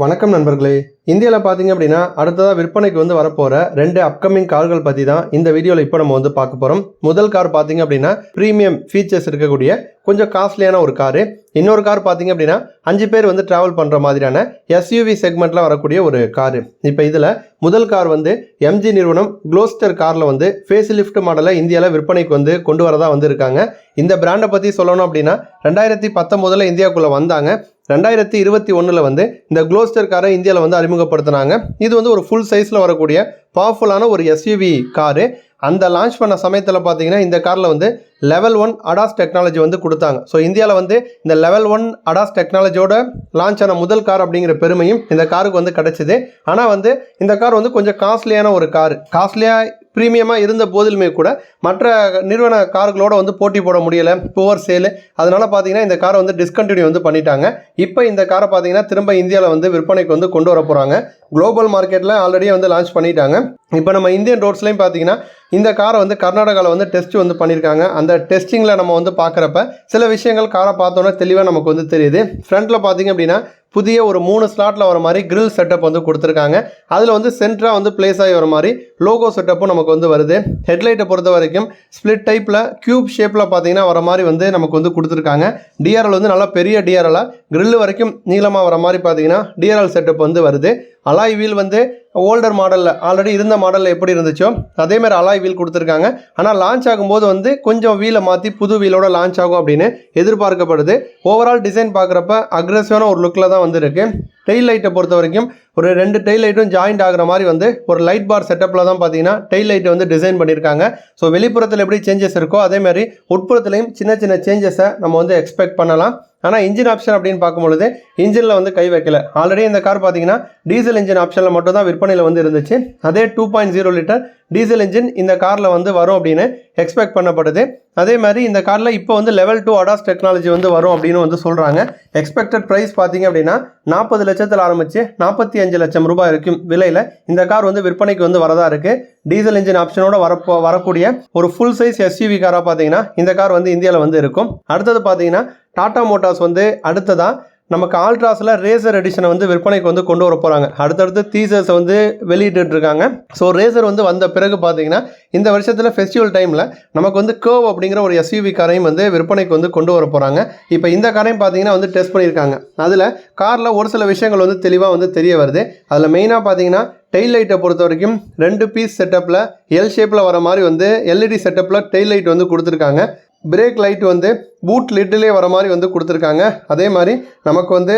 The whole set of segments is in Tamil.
வணக்கம் நண்பர்களே. இந்தியாவில் பார்த்தீங்க அப்படின்னா அடுத்ததாக விற்பனைக்கு வந்து வரப்போகிற ரெண்டு அப்கமிங் கார்கள் பற்றி தான் இந்த வீடியோவில் இப்போ நம்ம வந்து பார்க்க போகிறோம் முதல் கார் பார்த்தீங்க அப்படின்னா ப்ரீமியம் ஃபீச்சர்ஸ் இருக்கக்கூடிய கொஞ்சம் காஸ்ட்லியான ஒரு காரு இன்னொரு கார் பார்த்தீங்க அப்படின்னா அஞ்சு பேர் வந்து ட்ராவல் பண்ணுற மாதிரியான எஸ்யூவி செக்மெண்ட்டில் வரக்கூடிய ஒரு காரு இப்போ இதில் முதல் கார் வந்து எம்ஜி நிறுவனம் க்ளோஸ்டர் காரில் வந்து ஃபேஸ் லிஃப்ட் மாடலை இந்தியாவில் விற்பனைக்கு வந்து கொண்டு வரதா வந்து இருக்காங்க. இந்த பிராண்டை பற்றி சொல்லணும் அப்படின்னா ரெண்டாயிரத்தி பத்தொம்போதில் இந்தியாவுக்குள்ளே வந்தாங்க. ரெண்டாயிரத்தி இருபத்தி ஒன்றில் வந்து இந்த க்ளோஸ்டர் காரை இந்தியாவில் வந்து அறிமுகப்படுத்தினாங்க. இது வந்து ஒரு ஃபுல் சைஸில் வரக்கூடிய பவர்ஃபுல்லான ஒரு எஸ்யூவி காரு. அந்த லான்ச் பண்ண சமயத்தில் பார்த்தீங்கன்னா இந்த காரில் வந்து லெவல் ஒன் அடாஸ் டெக்னாலஜி வந்து கொடுத்தாங்க. ஸோ இந்தியாவில் வந்து இந்த லெவல் ஒன் அடாஸ் டெக்னாலஜியோட லான்ச் ஆன முதல் கார் அப்படிங்கிற பெருமையும் இந்த காருக்கு வந்து கிடச்சிது. ஆனால் வந்து இந்த கார் வந்து கொஞ்சம் காஸ்ட்லியான ஒரு கார். காஸ்ட்லியாக ப்ரீமியமாக இருந்த போதிலுமே கூட மற்ற நிறுவன கார்களோட வந்து போட்டி போட முடியலை புவர் சேலு அதனால் பார்த்தீங்கன்னா இந்த காரை வந்து டிஸ்கண்டினியூ வந்து பண்ணிட்டாங்க. இப்போ இந்த காரை பார்த்தீங்கன்னா திரும்ப இந்தியாவில் வந்து விற்பனைக்கு வந்து கொண்டு வர போகிறாங்க குளோபல் மார்க்கெட்டில் ஆல்ரெடியே வந்து லான்ச் பண்ணிட்டாங்க. இப்போ நம்ம இந்தியன் ரோட்ஸ்லையும் பார்த்தீங்கன்னா இந்த காரை வந்து கர்நாடகாவில் வந்து டெஸ்ட் வந்து பண்ணியிருக்காங்க அந்த டெஸ்டிங்கில் நம்ம வந்து பார்க்குறப்ப சில விஷயங்கள் காரை பார்த்தோன்னா தெளிவாக நமக்கு வந்து தெரியுது. ஃப்ரண்ட்டில் பார்த்தீங்க அப்படின்னா புதிய ஒரு மூணு ஸ்லாட்டில் வர மாதிரி கிரில் செட்டப் வந்து கொடுத்துருக்காங்க. அதில் வந்து சென்டராக வந்து பிளேஸ் ஆகி வர மாதிரி லோகோ செட்டப்பும் நமக்கு வந்து வருது. ஹெட்லைட்டை பொறுத்த வரைக்கும் ஸ்ப்ளிட் டைப்பில் க்யூப் ஷேப்பில் பார்த்தீங்கன்னா வர மாதிரி வந்து நமக்கு வந்து கொடுத்துருக்காங்க. டிஆர்எல் வந்து நல்லா பெரிய டிஆர்எலாக கிரில் வரைக்கும் நீளமாக வர மாதிரி பார்த்தீங்கன்னா டிஆர்எல் செட்டப் வந்து வருது. அலாய் வீல் வந்து ஓல்டர் மாடலில் ஆல்ரெடி இருந்த மாடலில் எப்படி இருந்துச்சோ அதேமாதிரி அலாய் வீல் கொடுத்துருக்காங்க. ஆனால் லான்ச் ஆகும்போது வந்து கொஞ்சம் வீலை மாற்றி புது வீலோட லான்ச் ஆகும் அப்படின்னு எதிர்பார்க்கப்படுது. ஓவரால் டிசைன் பார்க்குறப்ப அக்ரெசிவான ஒரு லுக்கில் தான் வந்துருக்கு. டெய்ல் டெயில் லைட்டை பொறுத்த வரைக்கும் ஒரு ரெண்டு டெயில் லைட்டும் ஜாயிண்ட் ஆகுற மாதிரி வந்து ஒரு லைட் பார் செட்டப்பில் தான் பார்த்தீங்கன்னா டெயில் லைட்டை வந்து டிசைன் பண்ணியிருக்காங்க. ஸோ வெளிப்புறத்தில் எப்படி சேஞ்சஸ் இருக்கோ அதே மாதிரி உட்புறத்துலையும் சின்ன சின்ன சேஞ்சஸை நம்ம வந்து எக்ஸ்பெக்ட் பண்ணலாம். ஆனால் இன்ஜின் ஆப்ஷன் அப்படின்னு பார்க்கும்பொழுது இன்ஜினில் வந்து கை வைக்கல. ஆல்ரெடி இந்த கார் பார்த்தீங்கன்னா டீசல் இன்ஜின் ஆப்ஷனில் மட்டும் தான் விற்பனையில் வந்து இருந்துச்சு. அதே two point zero litre diesel engine இந்த காரில் வந்து வரும் அப்படின்னு எக்ஸ்பெக்ட் பண்ணப்படுது. அதே மாதிரி இந்த காரில் இப்போ வந்து லெவல் டூ அடாஸ் டெக்னாலஜி வந்து வரும் அப்படின்னு வந்து சொல்கிறாங்க எக்ஸ்பெக்டட் ப்ரைஸ் பார்த்தீங்க அப்படின்னா நாற்பது லட்சத்தில் ஆரம்பித்து நாற்பத்தி அஞ்சு லட்சம் ரூபாய் இருக்கும் விலையில் இந்த கார் வந்து விற்பனைக்கு வந்து வரதா இருக்குது டீசல் இன்ஜின் ஆப்ஷனோட வரப்போ வரக்கூடிய ஒரு ஃபுல் சைஸ் எஸ்யூவி காராக பார்த்தீங்கன்னா இந்த கார் வந்து இந்தியாவில் வந்து இருக்கும். அடுத்தது பார்த்தீங்கன்னா டாடா மோட்டார்ஸ் வந்து அடுத்ததாக நமக்கு ஆல்ட்ராஸில் ரேசர் எடிஷனை வந்து விற்பனைக்கு வந்து கொண்டு வர போகிறாங்க அடுத்தடுத்து தீசர்ஸை வந்து வெளியிட்டுருக்காங்க ஸோ ரேசர் வந்து வந்த பிறகு பார்த்தீங்கன்னா இந்த வருஷத்தில் ஃபெஸ்டிவல் டைமில் நமக்கு வந்து கேர்வ் அப்படிங்கிற ஒரு எஸ்யூவி காரையும் வந்து விற்பனைக்கு வந்து கொண்டு வர போகிறாங்க இப்போ இந்த காரையும் பார்த்தீங்கன்னா வந்து டெஸ்ட் பண்ணியிருக்காங்க. அதில் காரில் ஒரு சில விஷயங்கள் வந்து தெளிவாக வந்து தெரிய வருது. அதில் மெயினாக பார்த்தீங்கன்னா டெயில் லைட்டை பொறுத்த வரைக்கும் ரெண்டு பீஸ் செட்டப்பில் எல் ஷேப்பில் வர மாதிரி வந்து எல்இடி செட்டப்பில் டெயில் லைட் வந்து கொடுத்துருக்காங்க. பிரேக் லைட் வந்து பூட் லிட்டிலே வர மாதிரி வந்து கொடுத்துருக்காங்க. அதே மாதிரி நமக்கு வந்து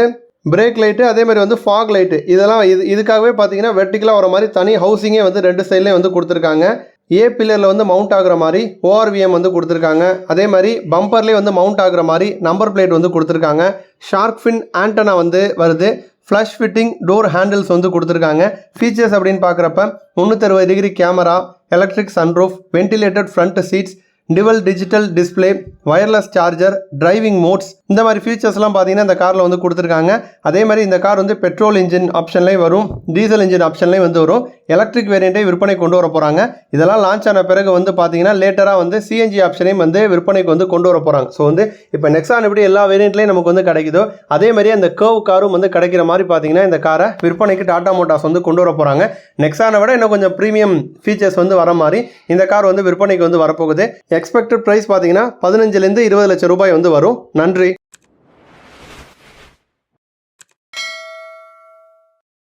பிரேக் லைட்டு அதே மாதிரி வந்து ஃபாக் லைட்டு இதெல்லாம் இது இதுக்காகவே பார்த்தீங்கன்னா வெர்டிக்கலாக வர மாதிரி தனி ஹவுசிங்கே வந்து ரெண்டு சைட்லேயும் வந்து கொடுத்துருக்காங்க. ஏ பில்லரில் வந்து மவுண்ட் ஆகிற மாதிரி ஓஆர்விஎம் வந்து கொடுத்துருக்காங்க. அதே மாதிரி பம்பர்லேயே வந்து மவுண்ட் ஆகிற மாதிரி நம்பர் பிளேட் வந்து கொடுத்துருக்காங்க. ஷார்க் ஃபின் ஆண்டனா வந்து வருது. ஃப்ளஷ் ஃபிட்டிங் டோர் ஹேண்டில்ஸ் வந்து கொடுத்துருக்காங்க. ஃபீச்சர்ஸ் அப்படின்னு பார்க்குறப்ப முந்நூற்றறுபது degree camera electric sunroof ventilated front seats dual digital display wireless charger driving modes இந்த மாதிரி ஃபீச்சர்ஸ்லாம் பார்த்தீங்கன்னா இந்த காரில் வந்து கொடுத்துருக்காங்க. அதே மாதிரி இந்த கார் வந்து பெட்ரோல் இன்ஜின் ஆப்ஷன்லேயும் வரும் டீசல் இன்ஜின் ஆப்ஷன்லேயும் வந்து வரும். எலக்ட்ரிக் வேரியண்ட்டை விற்பனை கொண்டு வர போகிறாங்க இதெல்லாம் லான்ச் ஆன பிறகு வந்து பார்த்தீங்கன்னா லேட்டராக வந்து சிஎன்ஜி ஆப்ஷனையும் வந்து விற்பனைக்கு வந்து கொண்டு வர போகிறாங்க ஸோ வந்து இப்போ நெக்ஸான் எப்படி எல்லா வேரியண்ட்லேயும் நமக்கு வந்து கிடைக்குதோ அதே மாதிரி அந்த கர்வ் காரும் வந்து கிடைக்கிற மாதிரி பார்த்தீங்கன்னா இந்த காரை விற்பனைக்கு டாடா மோட்டார்ஸ் வந்து கொண்டு வர போகிறாங்க நெக்ஸானை விட இன்னும் கொஞ்சம் ப்ரீமியம் ஃபீச்சர்ஸ் வந்து வர மாதிரி இந்த கார் வந்து விற்பனைக்கு வந்து வரப்போகுது. எக்ஸ்பெக்டட் ப்ரைஸ் பார்த்தீங்கன்னா பதினஞ்சுலேருந்து இருபது லட்சம் ரூபாய் வந்து வரும். நன்றி.